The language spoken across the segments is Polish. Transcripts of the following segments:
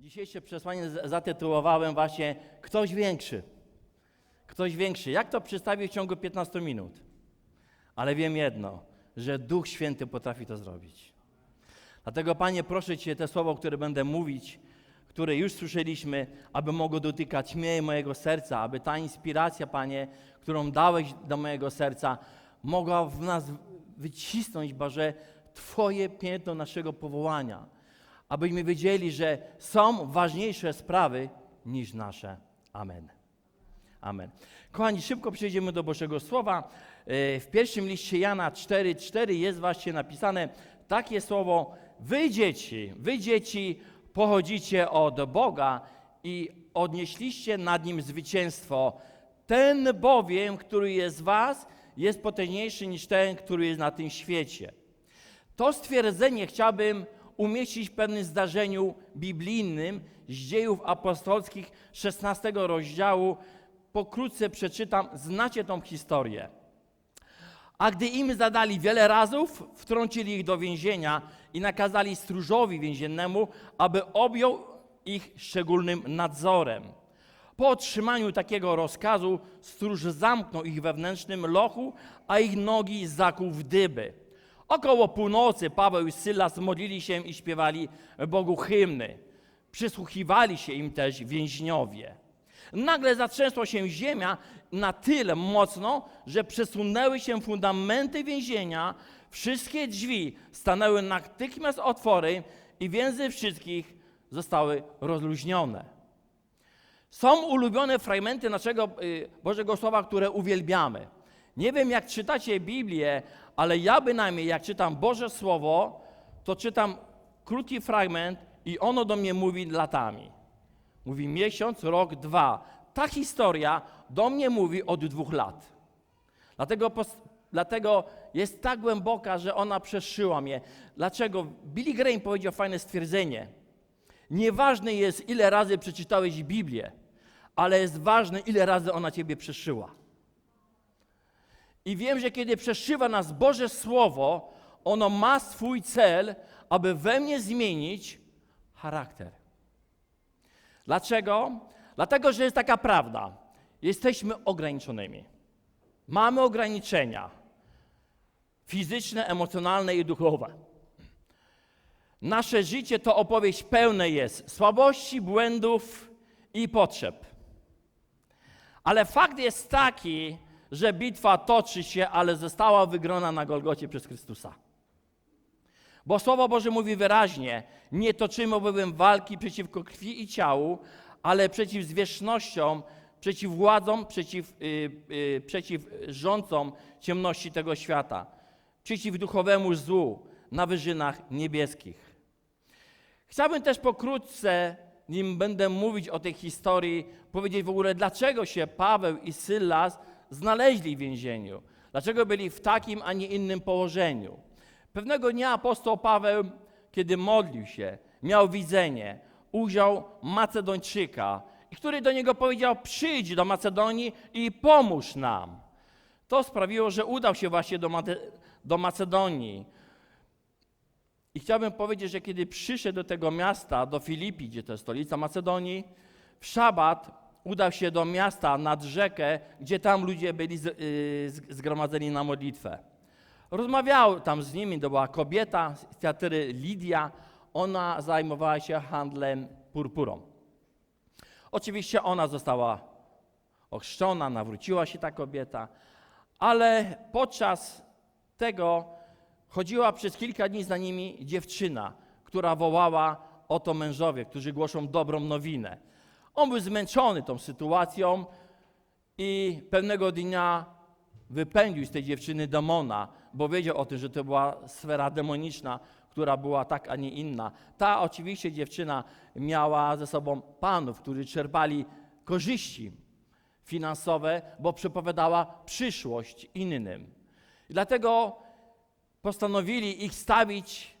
Dzisiejsze przesłanie zatytułowałem właśnie Ktoś większy. Ktoś większy. Jak to przedstawić w ciągu 15 minut? Ale wiem jedno, że Duch Święty potrafi to zrobić. Dlatego, Panie, proszę Cię, te słowo, które będę mówić, które już słyszeliśmy, aby mogło dotykać mnie i mojego serca, aby ta inspiracja, Panie, którą dałeś do mojego serca, mogła w nas wycisnąć, Boże, Twoje piętno naszego powołania. Abyśmy wiedzieli, że są ważniejsze sprawy niż nasze. Amen. Amen. Kochani, szybko przejdziemy do Bożego Słowa. E, W pierwszym liście Jana 4,4 jest właśnie napisane takie słowo: Wy dzieci, wy dzieci pochodzicie od Boga i odnieśliście nad nim zwycięstwo. Ten bowiem, który jest w was, jest potężniejszy niż ten, który jest na tym świecie. To stwierdzenie chciałbym umieścić w pewnym zdarzeniu biblijnym z dziejów apostolskich 16 rozdziału. Pokrótce przeczytam, znacie tą historię. A gdy im zadali wiele razów, wtrącili ich do więzienia i nakazali stróżowi więziennemu, aby objął ich szczególnym nadzorem. Po otrzymaniu takiego rozkazu stróż zamknął ich wewnętrznym lochu, a ich nogi zakuł w dyby. Około północy Paweł i Sylas modlili się i śpiewali Bogu hymny. Przysłuchiwali się im też więźniowie. Nagle zatrzęsła się ziemia na tyle mocno, że przesunęły się fundamenty więzienia, wszystkie drzwi stanęły natychmiast otwory i więzy wszystkich zostały rozluźnione. Są ulubione fragmenty naszego y, Bożego Słowa, które uwielbiamy. Nie wiem, jak czytacie Biblię, ale ja bynajmniej, jak czytam Boże Słowo, to czytam krótki fragment i ono do mnie mówi latami. Mówi miesiąc, rok, dwa. Ta historia do mnie mówi od dwóch lat. Dlatego, dlatego jest tak głęboka, że ona przeszyła mnie. Dlaczego? Billy Graham powiedział fajne stwierdzenie. Nieważne jest, ile razy przeczytałeś Biblię, ale jest ważne, ile razy ona ciebie przeszyła. I wiem, że kiedy przeszywa nas Boże Słowo, ono ma swój cel, aby we mnie zmienić charakter. Dlaczego? Dlatego, że jest taka prawda. Jesteśmy ograniczonymi. Mamy ograniczenia fizyczne, emocjonalne i duchowe. Nasze życie to opowieść pełne jest słabości, błędów i potrzeb. Ale fakt jest taki, że bitwa toczy się, ale została wygrana na Golgocie przez Chrystusa. Bo Słowo Boże mówi wyraźnie: nie toczymy bowiem walki przeciwko krwi i ciału, ale przeciw zwierzchnościom, przeciw władzom, przeciw, y, y, przeciw rządcom ciemności tego świata, przeciw duchowemu złu na wyżynach niebieskich. Chciałbym też pokrótce, nim będę mówić o tej historii, powiedzieć w ogóle, dlaczego się Paweł i Sylas znaleźli w więzieniu. Dlaczego byli w takim, a nie innym położeniu. Pewnego dnia apostoł Paweł, kiedy modlił się, miał widzenie, ujrzał Macedończyka, który do niego powiedział: Przyjdź do Macedonii i pomóż nam. To sprawiło, że udał się właśnie do, Mate- do Macedonii. I chciałbym powiedzieć, że kiedy przyszedł do tego miasta, do Filipi, gdzie to jest stolica Macedonii, w szabat udał się do miasta nad rzekę, gdzie tam ludzie byli y, zgromadzeni na modlitwę. Rozmawiał tam z nimi, to była kobieta z teatry Lidia. Ona zajmowała się handlem purpurą. Oczywiście ona została ochrzczona, nawróciła się ta kobieta, ale podczas tego chodziła przez kilka dni za nimi dziewczyna, która wołała oto mężowie, którzy głoszą dobrą nowinę. On był zmęczony tą sytuacją i pewnego dnia wypędził z tej dziewczyny demona, bo wiedział o tym, że to była sfera demoniczna, która była tak, a nie inna. Ta oczywiście dziewczyna miała ze sobą panów, którzy czerpali korzyści finansowe, bo przepowiadała przyszłość innym. I dlatego postanowili ich stawić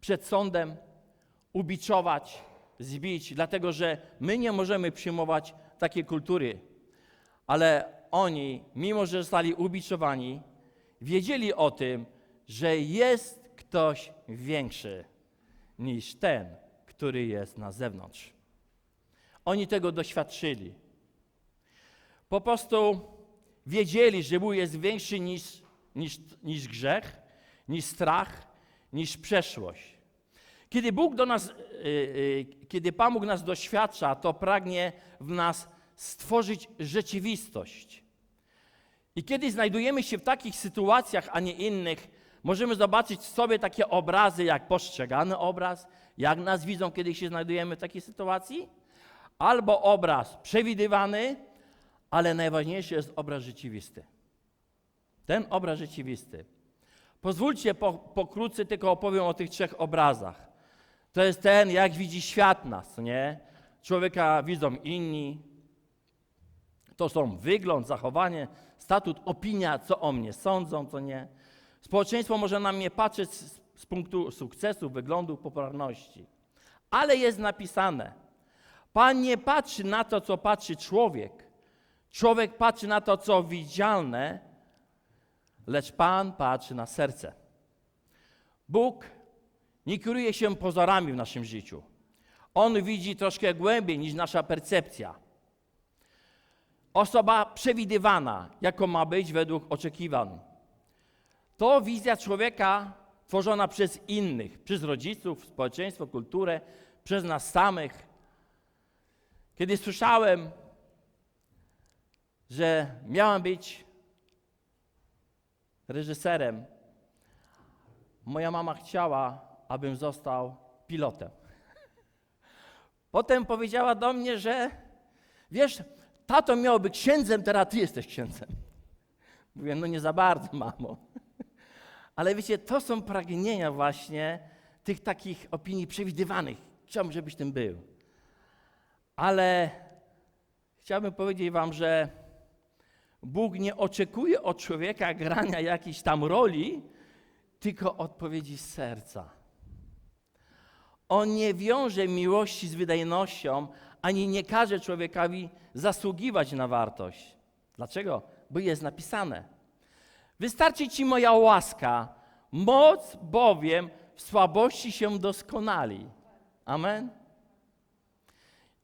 przed sądem, ubiczować, zbić, dlatego że my nie możemy przyjmować takiej kultury. Ale oni, mimo że zostali ubiczowani, wiedzieli o tym, że jest ktoś większy niż ten, który jest na zewnątrz. Oni tego doświadczyli. Po prostu wiedzieli, że Bóg jest większy niż, niż, niż grzech, niż strach, niż przeszłość. Kiedy Bóg do nas, kiedy Pan Bóg nas doświadcza, to pragnie w nas stworzyć rzeczywistość. I kiedy znajdujemy się w takich sytuacjach, a nie innych, możemy zobaczyć w sobie takie obrazy, jak postrzegany obraz, jak nas widzą, kiedy się znajdujemy w takiej sytuacji, albo obraz przewidywany, ale najważniejszy jest obraz rzeczywisty. Ten obraz rzeczywisty. Pozwólcie po, pokrótce tylko opowiem o tych trzech obrazach. To jest ten, jak widzi świat nas, nie? Człowieka widzą inni. To są wygląd, zachowanie, statut, opinia, co o mnie sądzą, co nie. Społeczeństwo może na mnie patrzeć z, z punktu sukcesu, wyglądu, popularności. Ale jest napisane, Pan nie patrzy na to, co patrzy człowiek. Człowiek patrzy na to, co widzialne, lecz Pan patrzy na serce. Bóg nie kieruje się pozorami w naszym życiu. On widzi troszkę głębiej niż nasza percepcja. Osoba przewidywana, jaką ma być według oczekiwań. To wizja człowieka tworzona przez innych, przez rodziców, społeczeństwo, kulturę, przez nas samych. Kiedy słyszałem, że miałem być reżyserem, moja mama chciała, abym został pilotem. Potem powiedziała do mnie, że wiesz, tato miał księdzem, teraz ty jesteś księdzem. Mówię, no nie za bardzo, mamo. Ale wiecie, to są pragnienia właśnie tych takich opinii przewidywanych. Chciałbym, żebyś tym był. Ale chciałbym powiedzieć wam, że Bóg nie oczekuje od człowieka grania jakiejś tam roli, tylko odpowiedzi serca. On nie wiąże miłości z wydajnością, ani nie każe człowiekowi zasługiwać na wartość. Dlaczego? Bo jest napisane. Wystarczy ci moja łaska, moc bowiem w słabości się doskonali. Amen.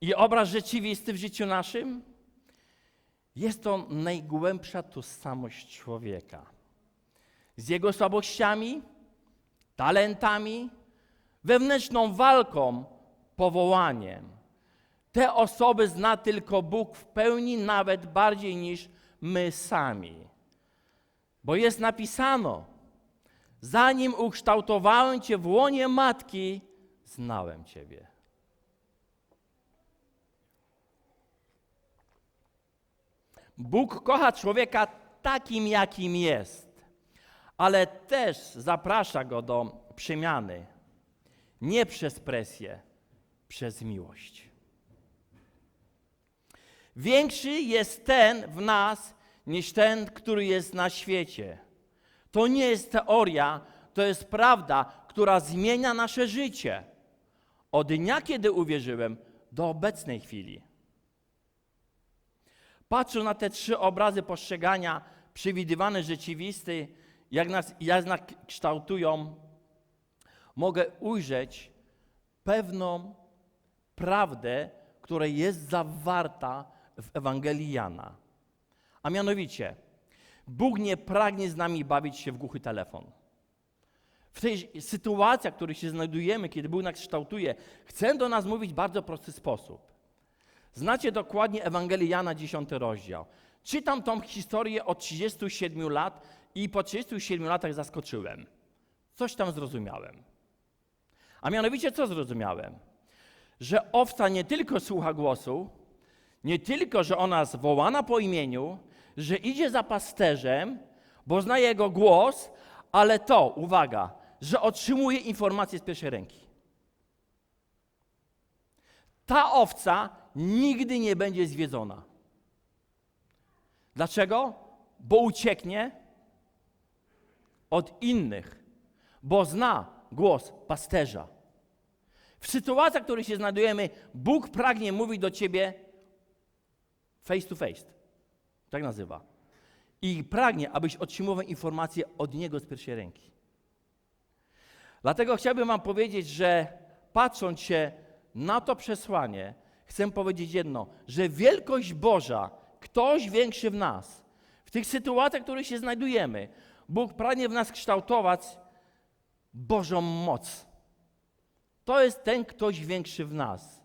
I obraz rzeczywisty w życiu naszym jest to najgłębsza tożsamość człowieka. Z jego słabościami, talentami, wewnętrzną walką, powołaniem. Te osoby zna tylko Bóg w pełni, nawet bardziej niż my sami. Bo jest napisano, zanim ukształtowałem Cię w łonie matki, znałem Ciebie. Bóg kocha człowieka takim, jakim jest, ale też zaprasza go do przemiany. Nie przez presję, przez miłość. Większy jest ten w nas niż ten, który jest na świecie. To nie jest teoria, to jest prawda, która zmienia nasze życie. Od dnia, kiedy uwierzyłem, do obecnej chwili. Patrząc na te trzy obrazy postrzegania, przewidywane, rzeczywiste, jak nas, jak nas kształtują, mogę ujrzeć pewną prawdę, która jest zawarta w Ewangelii Jana. A mianowicie, Bóg nie pragnie z nami bawić się w głuchy telefon. W tej sytuacji, w której się znajdujemy, kiedy Bóg nas kształtuje, chce do nas mówić w bardzo prosty sposób. Znacie dokładnie Ewangelię Jana, 10 rozdział. Czytam tą historię od 37 lat i po 37 latach zaskoczyłem. Coś tam zrozumiałem. A mianowicie co zrozumiałem? Że owca nie tylko słucha głosu, nie tylko, że ona jest wołana po imieniu, że idzie za pasterzem, bo zna jego głos, ale to, uwaga, że otrzymuje informacje z pierwszej ręki. Ta owca nigdy nie będzie zwiedzona. Dlaczego? Bo ucieknie od innych, bo zna głos pasterza. W sytuacjach, w których się znajdujemy, Bóg pragnie mówić do ciebie face to face. Tak nazywa. I pragnie, abyś otrzymywał informacje od Niego z pierwszej ręki. Dlatego chciałbym Wam powiedzieć, że patrząc się na to przesłanie chcę powiedzieć jedno, że wielkość Boża, ktoś większy w nas, w tych sytuacjach, w których się znajdujemy, Bóg pragnie w nas kształtować Bożą moc. To jest ten ktoś większy w nas.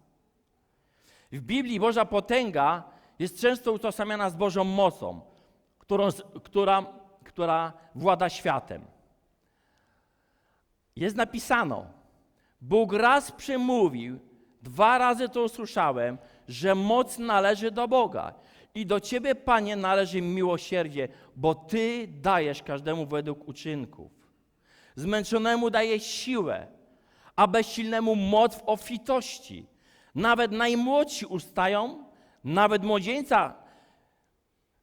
W Biblii Boża potęga jest często utożsamiana z Bożą mocą, którą, która, która włada światem. Jest napisano, Bóg raz przemówił, dwa razy to usłyszałem, że moc należy do Boga. I do Ciebie, Panie, należy miłosierdzie, bo Ty dajesz każdemu według uczynków. Zmęczonemu dajesz siłę, a bezsilnemu moc w obfitości. Nawet najmłodsi ustają, nawet młodzieńca,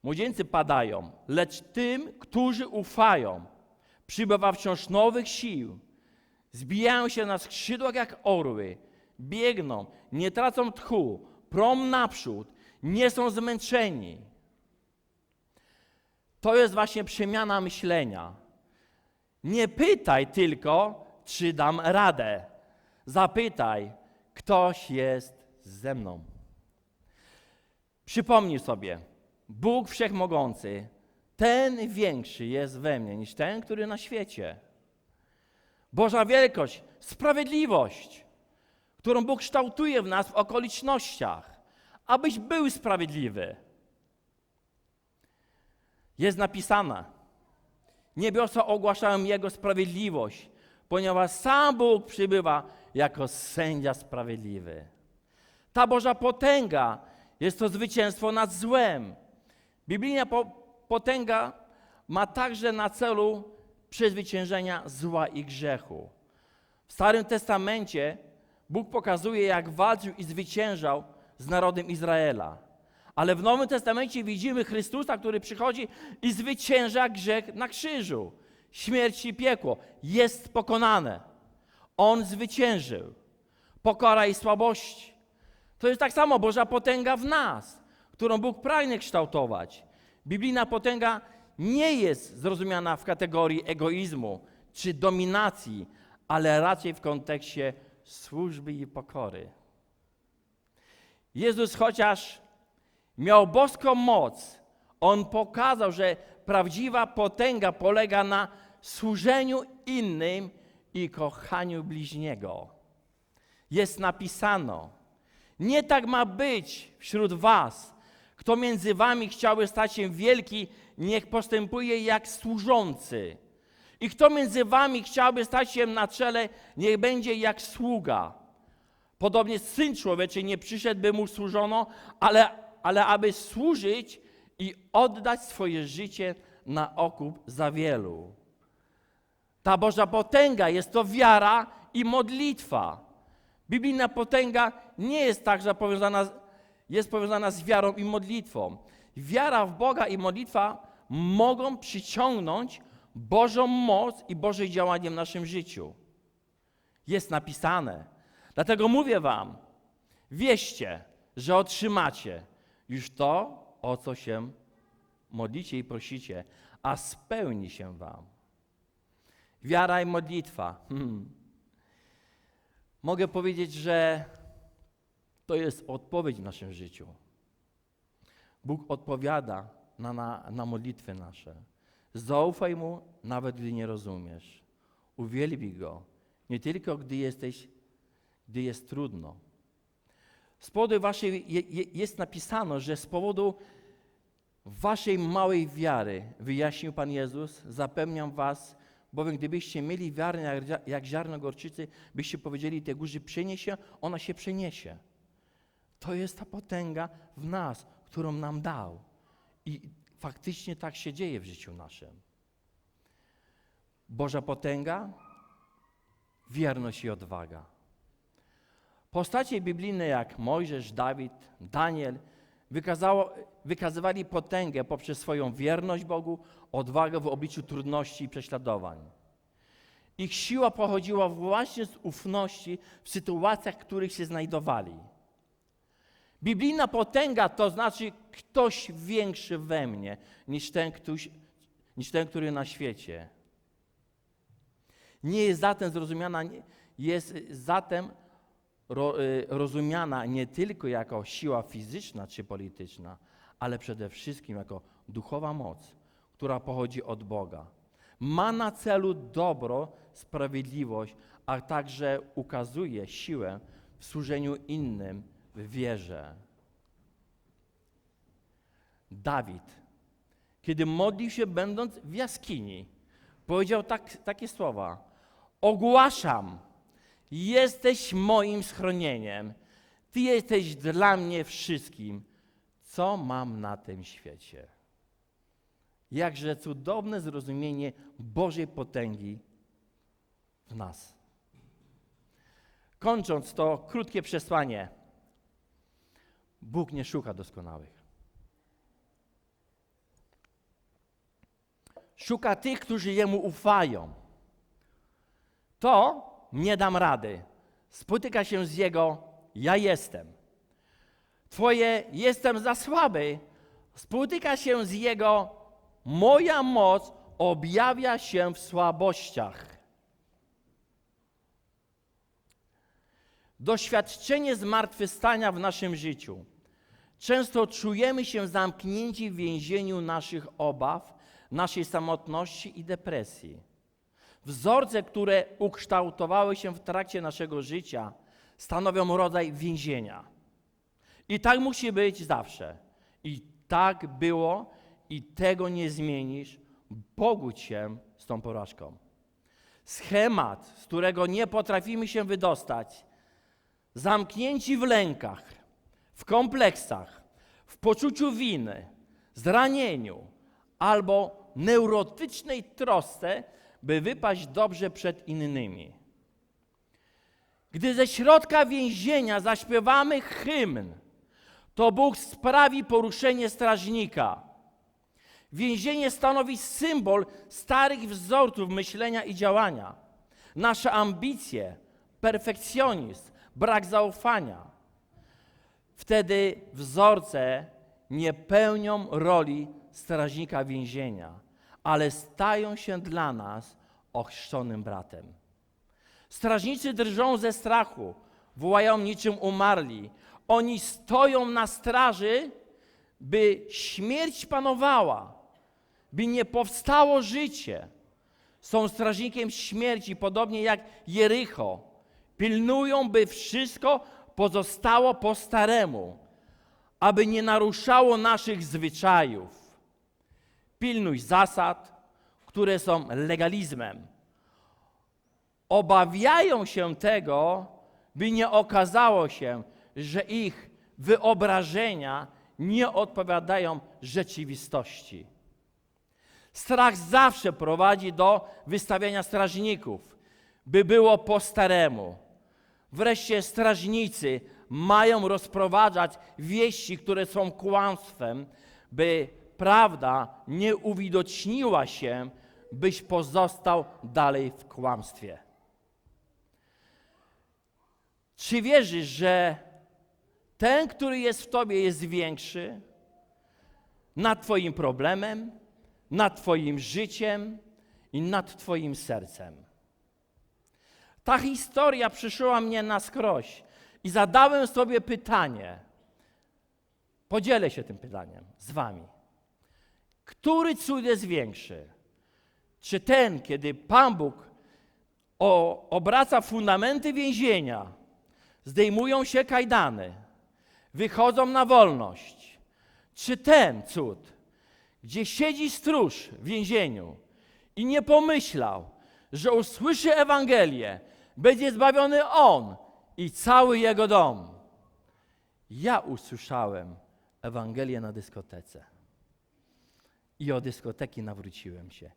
młodzieńcy padają, lecz tym, którzy ufają, przybywa wciąż nowych sił. Zbijają się na skrzydłach jak orły, biegną, nie tracą tchu, prom naprzód, nie są zmęczeni. To jest właśnie przemiana myślenia. Nie pytaj tylko, czy dam radę. Zapytaj, ktoś jest ze mną. Przypomnij sobie, Bóg Wszechmogący, ten większy jest we mnie niż ten, który na świecie. Boża wielkość, sprawiedliwość, którą Bóg kształtuje w nas w okolicznościach, abyś był sprawiedliwy. Jest napisane, niebiosa ogłaszają Jego sprawiedliwość, ponieważ sam Bóg przybywa jako sędzia sprawiedliwy. Ta Boża potęga jest to zwycięstwo nad złem. Biblijna po potęga ma także na celu przezwyciężenia zła i grzechu. W Starym Testamencie Bóg pokazuje, jak walczył i zwyciężał z narodem Izraela. Ale w Nowym Testamencie widzimy Chrystusa, który przychodzi i zwycięża grzech na krzyżu. Śmierć i piekło jest pokonane. On zwyciężył. Pokora i słabości. To jest tak samo Boża potęga w nas, którą Bóg pragnie kształtować. Biblijna potęga nie jest zrozumiana w kategorii egoizmu czy dominacji, ale raczej w kontekście służby i pokory. Jezus chociaż miał boską moc, on pokazał, że prawdziwa potęga polega na służeniu innym i kochaniu bliźniego. Jest napisano, nie tak ma być wśród was. Kto między wami chciałby stać się wielki, niech postępuje jak służący. I kto między wami chciałby stać się na czele, niech będzie jak sługa. Podobnie Syn Człowieczy nie przyszedł, by mu służono, ale, ale aby służyć i oddać swoje życie na okup za wielu. Ta Boża potęga jest to wiara i modlitwa. Biblijna potęga nie jest także powiązana, jest powiązana z wiarą i modlitwą. Wiara w Boga i modlitwa mogą przyciągnąć Bożą moc i Boże działanie w naszym życiu. Jest napisane. Dlatego mówię Wam, wieście, że otrzymacie już to, o co się modlicie i prosicie, a spełni się Wam. Wiara i modlitwa. Hmm. Mogę powiedzieć, że to jest odpowiedź w naszym życiu. Bóg odpowiada na, na, na modlitwy nasze. Zaufaj Mu, nawet gdy nie rozumiesz. Uwielbij Go, nie tylko gdy jesteś, gdy jest trudno. Z powodu waszej, je, jest napisano, że z powodu waszej małej wiary, wyjaśnił Pan Jezus, zapewniam was, bowiem gdybyście mieli wiarę jak, jak ziarno gorczycy, byście powiedzieli tej górze przeniesie, ona się przeniesie. To jest ta potęga w nas, którą nam dał. I faktycznie tak się dzieje w życiu naszym. Boża potęga, wierność i odwaga. Postacie biblijne jak Mojżesz, Dawid, Daniel wykazało, wykazywali potęgę poprzez swoją wierność Bogu, odwagę w obliczu trudności i prześladowań. Ich siła pochodziła właśnie z ufności w sytuacjach, w których się znajdowali. Biblijna potęga to znaczy ktoś większy we mnie niż ten, niż ten który na świecie. Nie jest zatem zrozumiana, jest zatem rozumiana nie tylko jako siła fizyczna czy polityczna, ale przede wszystkim jako duchowa moc, która pochodzi od Boga. Ma na celu dobro, sprawiedliwość, a także ukazuje siłę w służeniu innym w wierze. Dawid, kiedy modlił się będąc w jaskini, powiedział tak, takie słowa: Ogłaszam, jesteś moim schronieniem, Ty jesteś dla mnie wszystkim, co mam na tym świecie. Jakże cudowne zrozumienie Bożej potęgi w nas. Kończąc to krótkie przesłanie, Bóg nie szuka doskonałych. Szuka tych, którzy Jemu ufają. To nie dam rady. Spotyka się z Jego ja jestem. Twoje jestem za słaby. Spotyka się z Jego moja moc objawia się w słabościach. Doświadczenie zmartwychwstania w naszym życiu. Często czujemy się zamknięci w więzieniu naszych obaw, naszej samotności i depresji. Wzorce, które ukształtowały się w trakcie naszego życia, stanowią rodzaj więzienia. I tak musi być zawsze. I tak było, i tego nie zmienisz. Pogódź się z tą porażką. Schemat, z którego nie potrafimy się wydostać, zamknięci w lękach, w kompleksach, w poczuciu winy, zranieniu albo neurotycznej trosce, by wypaść dobrze przed innymi. Gdy ze środka więzienia zaśpiewamy hymn, to Bóg sprawi poruszenie strażnika. Więzienie stanowi symbol starych wzorców myślenia i działania. Nasze ambicje, perfekcjonizm, brak zaufania. Wtedy wzorce nie pełnią roli strażnika więzienia, ale stają się dla nas ochrzczonym bratem. Strażnicy drżą ze strachu, wołają niczym umarli. Oni stoją na straży, by śmierć panowała, by nie powstało życie. Są strażnikiem śmierci, podobnie jak Jericho. Pilnują, by wszystko pozostało po staremu, aby nie naruszało naszych zwyczajów. Pilnuj zasad, które są legalizmem. Obawiają się tego, by nie okazało się, że ich wyobrażenia nie odpowiadają rzeczywistości. Strach zawsze prowadzi do wystawiania strażników, by było po staremu. Wreszcie strażnicy mają rozprowadzać wieści, które są kłamstwem, by prawda nie uwidoczniła się, byś pozostał dalej w kłamstwie. Czy wierzysz, że ten, który jest w tobie, jest większy nad Twoim problemem, nad Twoim życiem i nad Twoim sercem? Ta historia przyszła mnie na skroś i zadałem sobie pytanie. Podzielę się tym pytaniem z Wami. Który cud jest większy? Czy ten, kiedy Pan Bóg o, obraca fundamenty więzienia, zdejmują się kajdany, wychodzą na wolność? Czy ten cud, gdzie siedzi stróż w więzieniu i nie pomyślał, że usłyszy Ewangelię, będzie zbawiony on i cały jego dom? Ja usłyszałem Ewangelię na dyskotece i od dyskoteki nawróciłem się.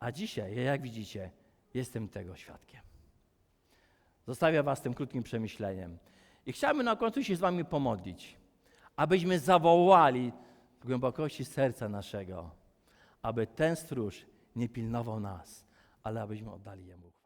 A dzisiaj, jak widzicie, jestem tego świadkiem. Zostawiam Was tym krótkim przemyśleniem. I chciałbym na końcu się z Wami pomodlić, abyśmy zawołali w głębokości serca naszego, aby ten stróż nie pilnował nas, ale abyśmy oddali Jemu.